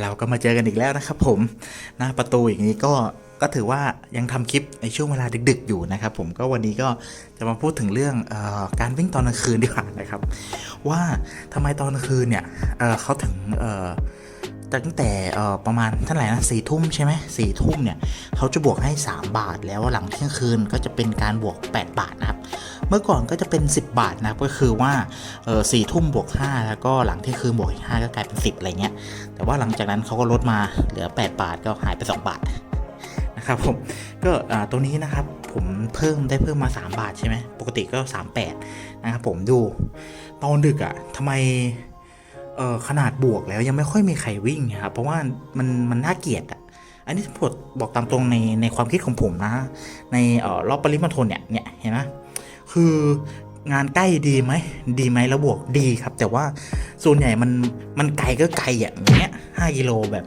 เราก็มาเจอกันอีกแล้วนะครับผมหน้าประตูอย่างนี้ก็ก็ถือว่ายังทำคลิปในช่วงเวลาดึก ๆ อยู่นะครับผมก็วันนี้ก็จะมาพูดถึงเรื่องออการวิ่งตอนกลางคืนดีกว่านะครับ ว่าทำไมตอนกลางคืนเนี่ยเเขาถึงเตั้งแต่ประมาณเท่าไหร่นะสี่ทุ่มใช่ไหมสี่ทุ่มเนี่ยเขาจะบวกให้ 3 บาท แล้วหลังเที่ยงคืนก็จะเป็นการบวก 8 บาทนะครับ เมื่อก่อนก็จะเป็น 10 บาทนะก็คือว่าสี่ทุ่มบวก 5 แล้วก็หลังเที่ยงคืนบวกอีก5ก็กลายเป็น 10อะไรเงี้ยแต่ว่าหลังจากนั้นเขาก็ลดมาเหลือ 8 บาทก็หายไป 2 บาทนะครับผมก็ตัวนี้นะครับผมเพิ่มได้เพิ่มมา 3 บาทใช่ไหมปกติก็ 38 นะครับผมดูตอนดึกอะ่ะทำไม เออขนาดบวกแล้วยังไม่ค่อยมีใครวิ่งครับเพราะว่ามันมันน่าเกลียดอะอันนี้ผมบอกตามตรงในในความคิดของผมนะ ในออรอบปริมณฑลเนี่ยเนี่ยเห็นไหมคืองานใกล้ดีไหมดีไหมแล้วบวกดีครับ แต่ว่าส่วนใหญ่มันมันไกลก็ไกลอย่างเงี้ยห้ากิโลแบบ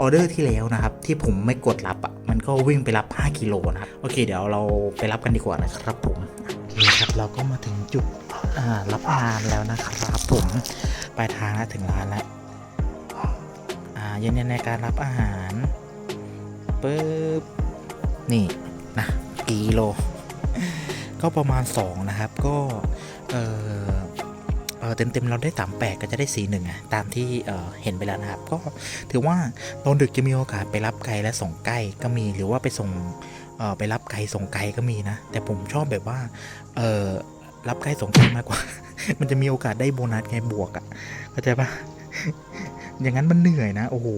ออเดอร์ที่แล้วนะครับ ที่ผมไม่กดรับอะมันก็วิ่งไปรับ 5กิโลนะครับโอเค เดี๋ยวเราไปรับกันดีกว่านะครับผมโอเคครับเราก็มาถึงจุด รับงานแล้วนะครับผมปลายทางแล้วถึงร้านแล้วยืนยันในการรับอาหารปึ๊บนี่นะกิโล ก็ประมาณ 2 นะครับ ก็เออเต็มเต็มๆเราได้สามแปดก็จะได้สีหนึ่งอะตามที่เห็นไปแล้วนะครับ ก็ถือว่าตอนดึกจะมีโอกาสไปรับไกลและส่งใกล้ก็มีหรือว่าไปส่งไปรับไกลส่งไกลก็มีนะ แต่ผมชอบแบบว่าเออ รับไกล้ส่งไกลมากกว่า มันจะมีโอกาสได้โบนัสไงบวกอะเข้าใจปะอย่างนั้นมันเหนื่อยนะ โอ้โห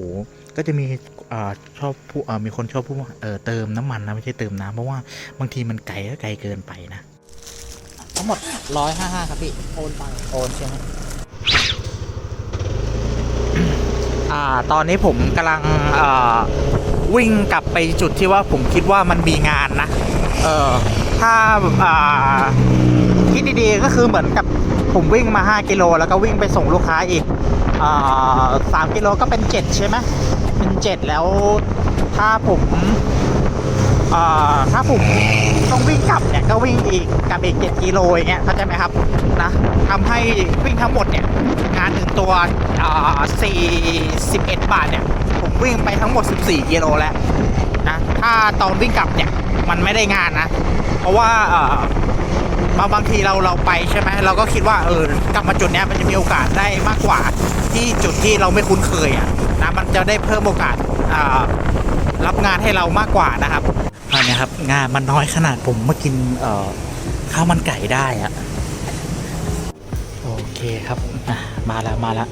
ก็จะมีอชอบผู้มีคนชอบพูดว่าเติมน้ำมันนะไม่ใช่เติมน้ำเพราะว่าบางทีมันไกลก็ไกลเกินไปนะ ทั้งหมดร้อยห้าห้าครับพี่โอนไปโอนใช่ไหมอ่าตอนนี้ผมกำลังวิ่งกลับไปจุดที่ว่าผมคิดว่ามันมีงานนะ เออถ้าอ่า คิดดีๆก็คือเหมือนกับผมวิ่งมา 5 กิโล แล้วก็วิ่งไปส่งลูกค้าอีกสามกิโลก็เป็น 7 ใช่ไหมเป็น 7 แล้วถ้าผมถ้าผมต้องวิ่งกลับเนี่ยก็วิ่งอีกกลับอีก 7 กิโลอย่างเงี้ยเข้าใจไหมครับนะทำให้วิ่งทั้งหมดเนี่ยงานหนึ่งตัวอ่า41 บาทเนี่ยผมวิ่งไปทั้งหมด 14 กิโลแล้วนะถ้าตอนวิ่งกลับเนี่ยมันไม่ได้งานนะ เพราะว่า บางบางทีเราเราไปใช่ไหมเราก็คิดว่าเออกลับมาจุดเนี้ยมันจะมีโอกาสได้มากกว่า ที่จุดที่เราไม่คุ้นเคยอะนะมันจะได้เพิ่มโอกาสอ่ารับงานให้เรามากกว่านะครับอันนี้ครับงานมันน้อยขนาดผมมากินเอ่อข้าวมันไก่ได้อะโอเคครับอะมาแล้วมาแล้ว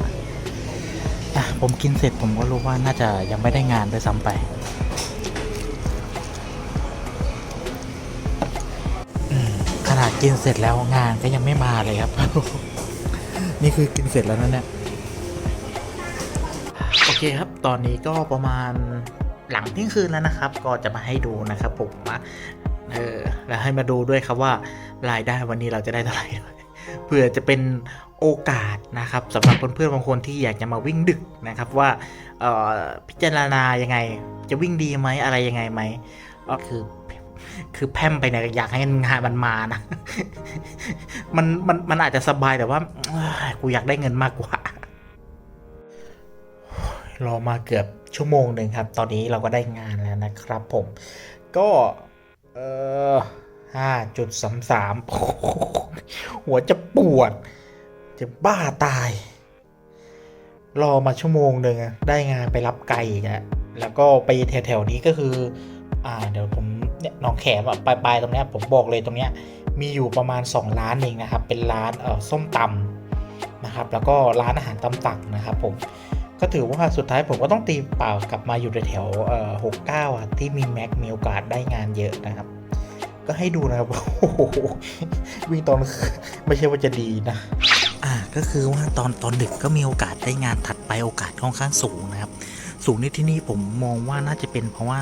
อะผมกินเสร็จผมก็รู้ว่าน่าจะยังไม่ได้งานด้วยซ้ำไป นาดกินเสร็จแล้วงานก็ยังไม่มาเลยครับ นี่คือกินเสร็จแล้วนั่นเนี่ยโอเคครับ ตอนนี้ก็ประมาณหลังเที่ยงคืนแล้วนะครับ ก็จะมาให้ดูนะครับผมว่าเออแล้วให้มาดูด้วยครับว่ารายได้วันนี้เราจะได้เท่าไหร่เพื่อจะเป็นโอกาสนะครับสำหรับเพื่อนๆบางคนที่อยากจะมาวิ่งดึกนะครับว่าเออพิจารณายังไงจะวิ่งดีไหมอะไรยังไงไหมก็คือ คือแพร่มไปเนี่ยอยากให้งานมันมานะ มันมันมันอาจจะสบายแต่ว่ากูอยากได้เงินมากกว่ารอมาเกือบชั่วโมงหนึ่งครับ ตอนนี้เราก็ได้งานแล้วนะครับผม ก็เออห้าจุดสามสามหัวจะปวด จะบ้าตาย รอมาชั่วโมงหนึ่งได้งานไปรับไก่อีกแล้วก็ไปแถวๆนี้ก็คือ อ่าเดี๋ยวผมเนี่ยหน้องแขมอะปลายๆตรงเนี้ยผมบอกเลยตรงเนี้ยมีอยู่ประมาณ 2 ร้านเองนะครับ เป็นร้านเอ่อส้มตำนะครับ แล้วก็ร้านอาหารตำตักนะครับผมก็ถือว่าสุดท้ายผมก็ต้องตีเปล่ากลับมาอยู่แถวเอ่อหกเก้าอะที่มีแม็กมีโอกาสได้งานเยอะนะครับ ก็ให้ดูนะครับโอ้โหวิ่งตอนไม่ใช่ว่าจะดีนะ อ่าก็คือว่าตอนตอนดึกก็มีโอกาสได้งานถัดไปโอกาสค่อนข้างสูงนะ สูงในที่นี้ผมมองว่าน่าจะเป็นเพราะว่า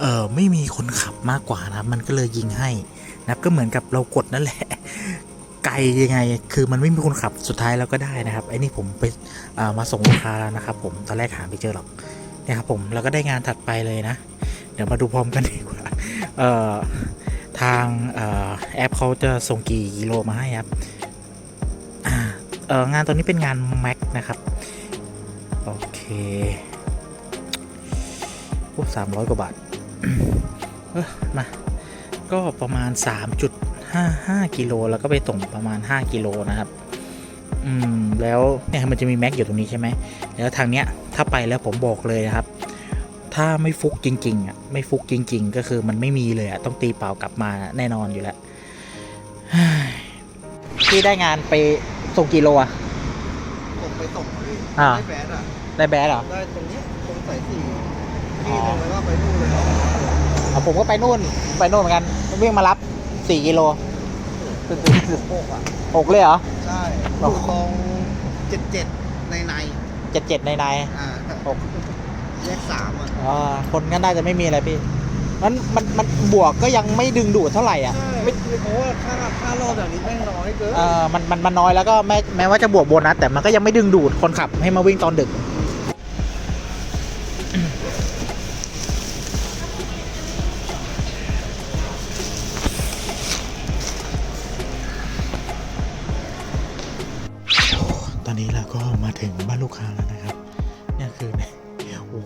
เออไม่มีคนขับมากกว่านะมันก็เลยยิงให้นะก็เหมือนกับเรากดนั่นแหละ ไกลยังไง คือมันไม่มีคนขับสุดท้ายเราก็ได้นะครับไอ้นี่ผมไปามาส่งลูกค้าแล้วนะครับ ผมตอนแรกหาไม่เจอหรอกนะครับผมแล้วก็ได้งานถัดไปเลยนะ เดี๋ยวมาดูพร้อมกันดีกว่าเอ่อทางอ่อแอปเขาจะส่งกี่กิโลมาให้ครับางานตัวนี้เป็นงาน Mac นะครับ โอเค โอ้สามร้อยกว่าบาทเอ้อมาก็ประมาณ 3.55 กิโลแล้วก็ไปส่งประมาณ 5 กิโลนะครับ อืม แล้วเนี่ยมันจะมีแม็กอยู่ตรงนี้ใช่ไหม แล้วทางเนี้ยถ้าไปแล้วผมบอกเลยนะครับ ถ้าไม่ฟุกจริงๆอะไม่ฟุกจริง ๆ ก็คือมันไม่มีเลยอะต้องตีเปล่ากลับมาแน่นอนอยู่แล้วพี่ได้งานไปส่งกิโลอะผมไปส่งที่อ่าได้แบดอะ ได้แบดเหรอ ได้ตรงเนี้ยตรงสายสี่อ๋อ ที่หนึงแล้วก็ไปนู่นเลยเนาะอะผมก็ไปนู่นไปนู่นเหมือนกันวิ่งมารับ4กิโลหกอะหกเลยเหรอ ใช่โอ้อยู่โห ตรงเจ็ดเจ็ดในในเจ็ดเจ็ดในในอ่าหก แยกสามอะอ่าคนก็น่าจะไม่มีอะไรพี่มันมันมันบวกก็ยังไม่ดึงดูดเท่าไหร่อะ ใช่ไม่เพราะว่าค่าค่ารอบแบบนี้แม่งน้อยเกินเออมันมันมันน้อยแล้วก็แม้แม้ว่าจะบวกโบนัสแต่มันก็ยังไม่ดึงดูดคนขับให้มาวิ่งตอนดึก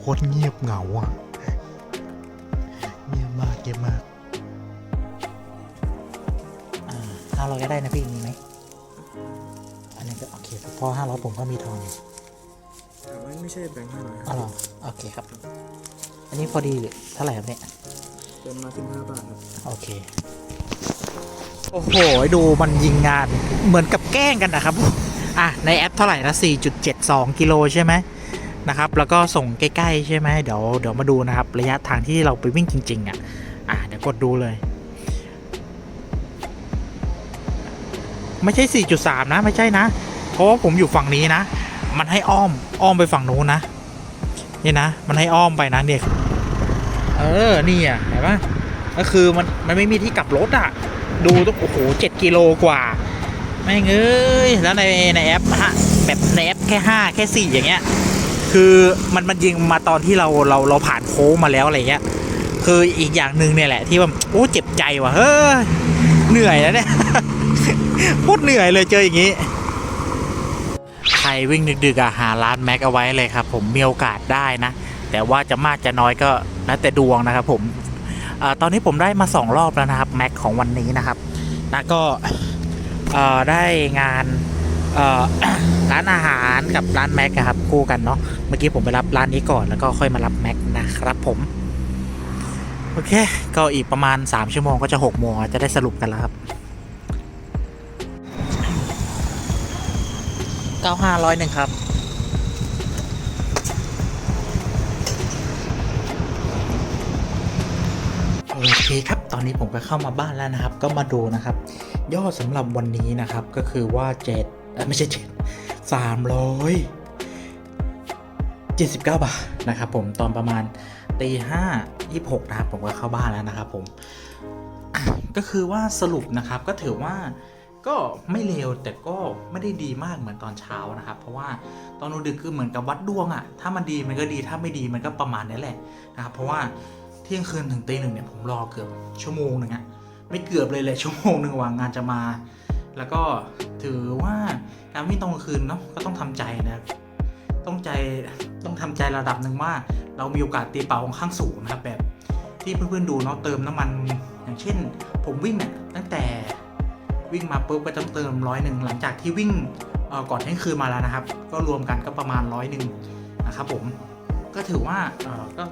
คตรเงียบเหงาอะเงียบมากเงียบมากอ่าห้าร้อยก็ได้นะพี่มีไหมอันนี้ก็โอเคเพราะห้าร้อยผมก็มีทองอยู่แต่ว่าไม่ใช่แบงค์ห้าร้อยอ๋อเหรอโอเคครับ อันนี้พอดีหรือเท่าไหร่ครับเนี่ยเติมมาสิบห้าบาทครับโอเคโอ้โห ดูมันยิงงานเหมือนกับแกล้งกันนะครับ อะ ในแอปเท่าไหร่นะ4.72 กิโลใช่ไหม นะครับ แล้วก็ส่งใกล้ๆใช่ไหมเดี๋ยวเดี๋ยวมาดูนะครับ ระยะทางที่เราไปวิ่งจริง ๆ อะ อะเดี๋ยวกดดูเลย ไม่ใช่ 4.3 นะ ไม่ใช่นะ เพราะว่าผมอยู่ฝั่งนี้นะ มันให้อ้อมอ้อมไปฝั่งนู้นนะ นี่นะ มันให้อ้อมไปนะเนี่ยเออ นี่อะเห็นปะก็คือมันมันไม่มีที่กลับรถอะ ดูต้องโอ้โหเจ็ดกิโลกว่าไม่เอ้ยแล้วในในแอปฮะแบบในแอปแค่ห้าแค่สี่อย่างเงี้ย คือมันมันยิงมาตอนที่เราเราเราผ่านโค้งมาแล้วอะไรเงี้ย คืออีกอย่างหนึ่งเนี่ยแหละที่ว่าโอ้เจ็บใจว่ะเฮ้ยเหนื่อยแล้วเนี่ยพูดเหนื่อยเลยเจออย่างนี้ใครวิ่งดึกๆอะหาร้านแม็กเอาไว้เลยครับผมมีโอกาสได้นะ แต่ว่าจะมากจะน้อยก็แล้วแต่ดวงนะครับผมอตอนนี้ผมได้มา 2 รอบแล้วนะครับแม็กของวันนี้นะครับนะก็ได้งานอ่อ ร้านอาหารกับร้านแม็กครับคู่กันเนาะเมื่อกี้ผมไปรับร้านนี้ก่อนแล้วก็ค่อยมารับแม็กนะครับผมโอเค ก็อีกประมาณ 3 ชั่วโมงก็จะ6โมงจะได้สรุปกันแล้วครับ95ร้อยหนึ่งครับ โอเคครับ ตอนนี้ผมก็เข้ามาบ้านแล้วนะครับ ก็มาดูนะครับ ยอดสำหรับวันนี้นะครับ ก็คือว่าเจ็ดไม่ใช่เจ็ด สามร้อยเจ็ดสิบเก้าบาทนะครับผมตอนประมาณตีห้ายี่หกนะครับผมก็เข้าบ้านแล้วนะครับผมก็คือว่าสรุปนะครับก็ถือว่าก็ไม่เลวแต่ก็ไม่ได้ดีมากเหมือนตอนเช้านะครับ เพราะว่าตอนดึกคือเหมือนกับวัดดวงอะ่ะ ถ้ามันดีมันก็ดีถ้าไม่ดีมันก็ประมาณนี้แหละนะครับ เพราะว่าเที่ยงคืนถึงตีหนึ่งเนี่ยผมรอเกือบชั่วโมงหนึ่งอะไม่เกือบเลยแหละชั่วโมงหนึ่งว่างานจะมา แล้วก็ ถือว่าการวิ่งตอนกลางคืนเนาะก็ต้องทำใจนะครับต้องใจต้องทำใจระดับหนึ่งว่า เรามีโอกาสตีเป่าค่อนข้างสูงนะครับแบบที่เพื่อนๆดูเนาะเติมน้ำมันอย่างเช่น ผมวิ่งเนี่ยตั้งแต่วิ่งมาปุ๊บก็ต้องเติมร้อยหนึ่งหลังจากที่วิ่งก่อนเที่ยงคืนมาแล้วนะครับ ก็รวมกันก็ประมาณร้อยหนึ่งนะครับผมก็ถือว่าก็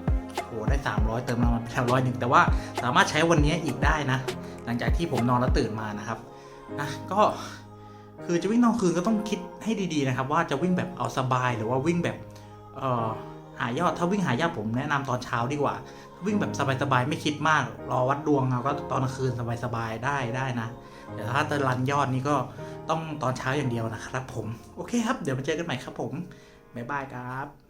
โอ้ได้ 300 เติมน้ำมันไปแล้วร้อยหนึ่งแต่ว่าสามารถใช้วันนี้อีกได้นะ หลังจากที่ผมนอนแล้วตื่นมานะครับนะก็ คือจะวิ่งตอนคืนก็ต้องคิดให้ดีๆนะครับ ว่าจะวิ่งแบบเอาสบายหรือว่าวิ่งแบบเอ่อหายอดถ้าวิ่งหายอดผมแนะนำตอนเช้าดีกว่า วิ่งแบบสบายๆไม่คิดมาก รอวัดดวงเอาก็ตอนคืนสบายๆได้ได้นะแต่ถ้าจะรันยอดนี่ก็ต้องตอนเช้าอย่างเดียวนะครับผม โอเคครับ เดี๋ยวมาเจอกันใหม่ครับผม บ๊ายบายครับ